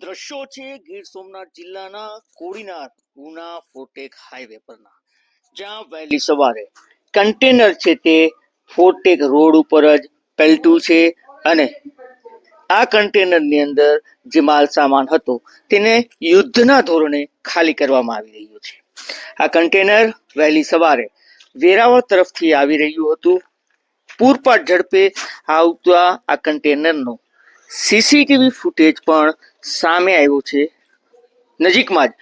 દ્રશ્યો છે ગીર સોમનાથ જિલ્લાના કોડીનાર ઉના ફોર્ટેક હાઈવે પરના, જ્યાં વહેલી સવારે કન્ટેનર છે તે ફોર્ટેક રોડ ઉપર જ પેલટું છે અને આ કન્ટેનરની અંદર જે માલ સામાન હતો તેને યુદ્ધના ધોરણે ખાલી કરવામાં આવી રહ્યું છે. આ કન્ટેનર વહેલી સવારે વેરાવળ તરફથી આવી રહ્યું હતું. પૂરપાટ ઝડપે આવતા આ કન્ટેનરનો સીસીટીવી ફૂટેજ પણ સામે આવ્યું છે. નજીકમાં જ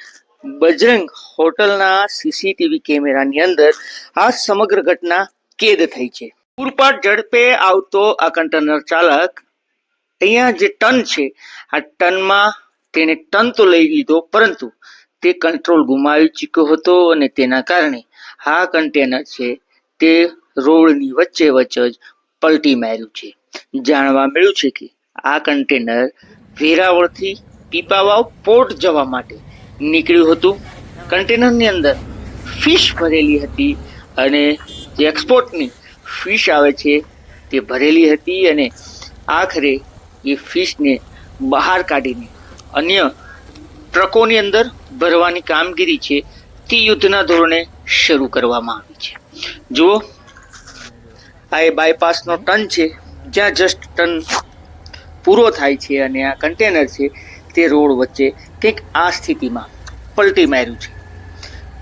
બજરંગ હોટલના સીસીટીવી કેમેરાની અંદર આ સમગ્ર ઘટના કેદ થઈ છે. પૂરપાટ ઝડપે આવતો આ કન્ટેનર ચાલક, અહીંયા જે ટન છે, આ ટનમાં તેણે ટન તો લઈ લીધો, પરંતુ તે કંટ્રોલ ગુમાવી ચૂક્યો હતો અને તેના કારણે આ કન્ટેનર છે તે રોડની વચ્ચે વચ્ચે જ પલટી માર્યું છે. જાણવા મળ્યું છે કે આ કન્ટેનર વેરાવળથી પીપાવાવ પોર્ટ જવા માટે નીકળ્યું હતું. કન્ટેનરની અંદર ફિશ ભરેલી હતી અને જે એક્સપોર્ટની ફિશ આવે છે તે ભરેલી હતી અને આખરે એ ફિશને બહાર કાઢીને અન્ય ટ્રકોની અંદર ભરવાની કામગીરી છે તે યુદ્ધના ધોરણે શરૂ કરવામાં આવી છે. જુઓ, આ એ બાયપાસનો ટન છે. જ્યાં જસ્ટ ટન પૂરો થાય છે અને આ કન્ટેનર છે તે રોડ વચ્ચે કંઈક આ સ્થિતિમાં પલટી માર્યું છે.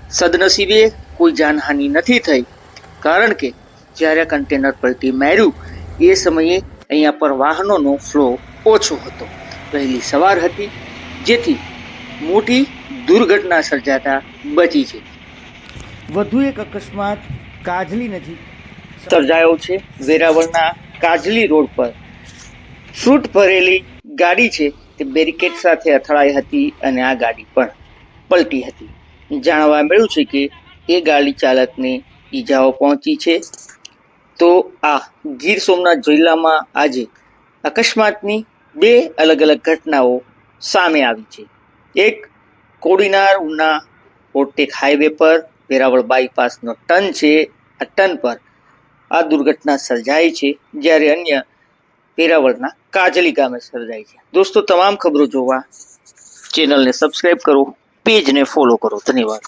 સદનસીબે કોઈ જાનહાનિ નથી થઈ કારણ કે જ્યારે કન્ટેનર પલટી માર્યું એ સમયે અહીંયા પર વાહનોનો ફ્લો ઓછો હતો. વહેલી સવાર હતી જેથી મોટી દુર્ઘટના સર્જાતા બચી છે. વધુ એક અકસ્માત કાજલી નજીક સર્જાયો છે વેરાવળના કાજલી રોડ પર. ફ્રૂટ ભરેલી ગાડી છે, તે બેરિકેડ સાથે અથડાઈ હતી અને આ ગાડી પણ પલટી હતી. જાણવા મળ્યું છે કે એ ગાડી ચાલકને ઈજાઓ પહોંચી છે. તો આ ગીર સોમનાથ જિલ્લામાં આજે અકસ્માતની બે અલગ અલગ ઘટનાઓ સામે આવી છે. એક કોડીનાર ઉના ઓટેક હાઈવે પર વેરાવળ બાયપાસનો ટન છે. આ ટન પર આ દુર્ઘટના સર્જાઈ છે. જ્યારે અન્ય વેરાવળના કાજલી ગામે સર્જાઈ છે. દોસ્તો, તમામ ખબરો જોવા ચેનલને સબસ્ક્રાઇબ કરો પેજને ફોલો કરો. ધન્યવાદ.